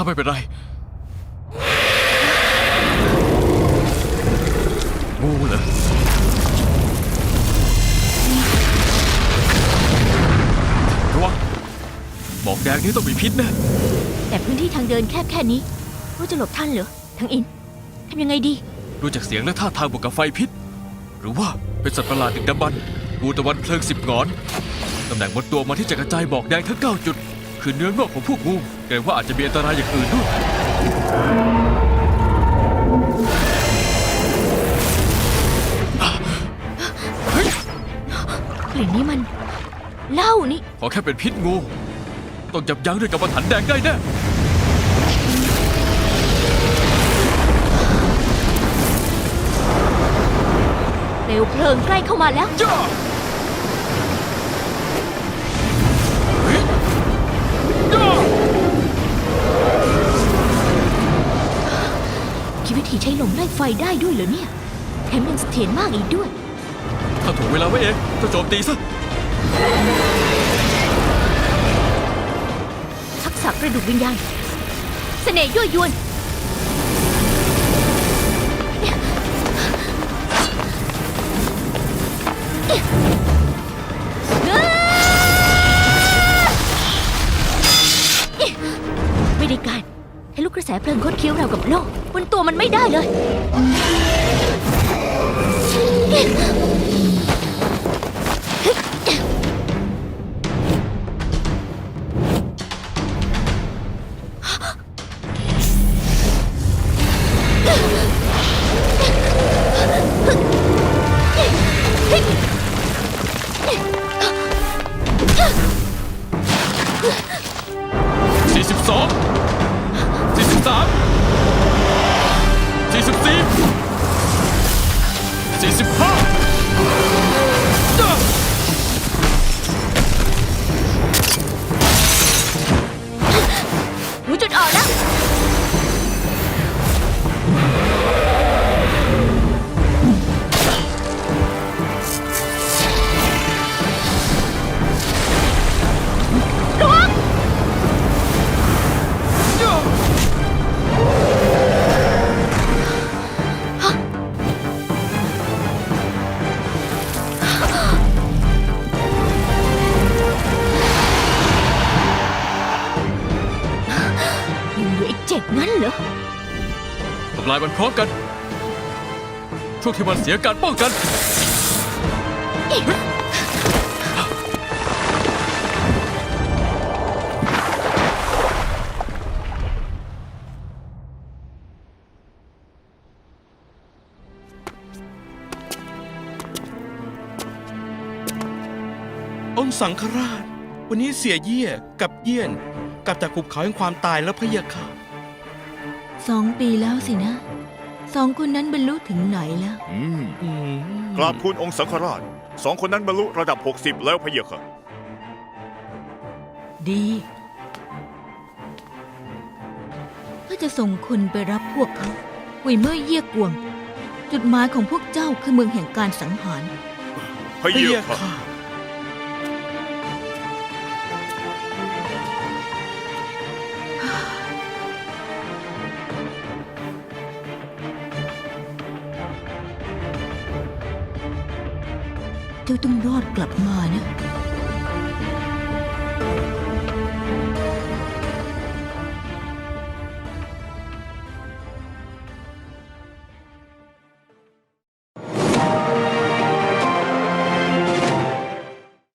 าไม่เป็นไรงูเหรอระวังหมอกแดงนี้ต้องมีพิษแน่แต่พื้นที่ทางเดินแคบแค่นี้ รู้จะหลบท่านเหรอทางอินทำยังไงดี ดูจากเสียงและท่าทางบวกกับไฟพิษ หรือว่าเป็นสัตว์ประหลาดดึกดำบรรพ์งูตะวันเพลิงสิบงอนตำแหน่งบนตัวมันที่จะกระจายบอกแดงทั้งเก้าจุด คือเนื้องอกของพวกงูเกรงว่าอาจจะมีอันตรายอย่างอื่นด้วยเฮ้ยกลิ่นนี้มันเหล้านี่ ขอแค่เป็นพิษงู ต้องจับยั้งด้วยกับมันหันแดงได้แน่เปลวเพลิงใกล้เข้ามาแล้ว จ้า ไล่ไฟได้ด้วยเหรอเนี่ยแถมยังเสถียรมากอีกด้วย ถ้าถูกเวลาไว้เองก็โจมตีซะ ทักษะกระดูกวิญญาณ เสน่ห์ยั่วยวนไให้ลูกกระแสเพลิงคดเคี้ยวเรากับโลกบนตัวมันไม่ได้เลย 45รู้จุดอ่อนแล้ว ลายมันพร้อมกัน ช่วงที่มันเสียการป้องกัน องค์สังฆราช วันนี้เสียเยี่ยกับเยี่ยนกลับจากขุบเขาแห่งความตายแล้วพะยะค่ะ สองปีแล้วสินะ สองคนนั้นบรรลุถึงไหนแล้วอืมอืมกราบทูลองค์สังฆราชสองคนนั้นบรรลุระดับ 60 แล้วพะเยะค่ะ ดี ก็จะส่งคนไปรับพวกเขาหวยเมื่อเยี่ยกวง จุดหมายของพวกเจ้าคือเมืองแห่งการสังหาร พะพะเยะเยะค่ะค่ะ เจ้าต้องรอดกลับมานะ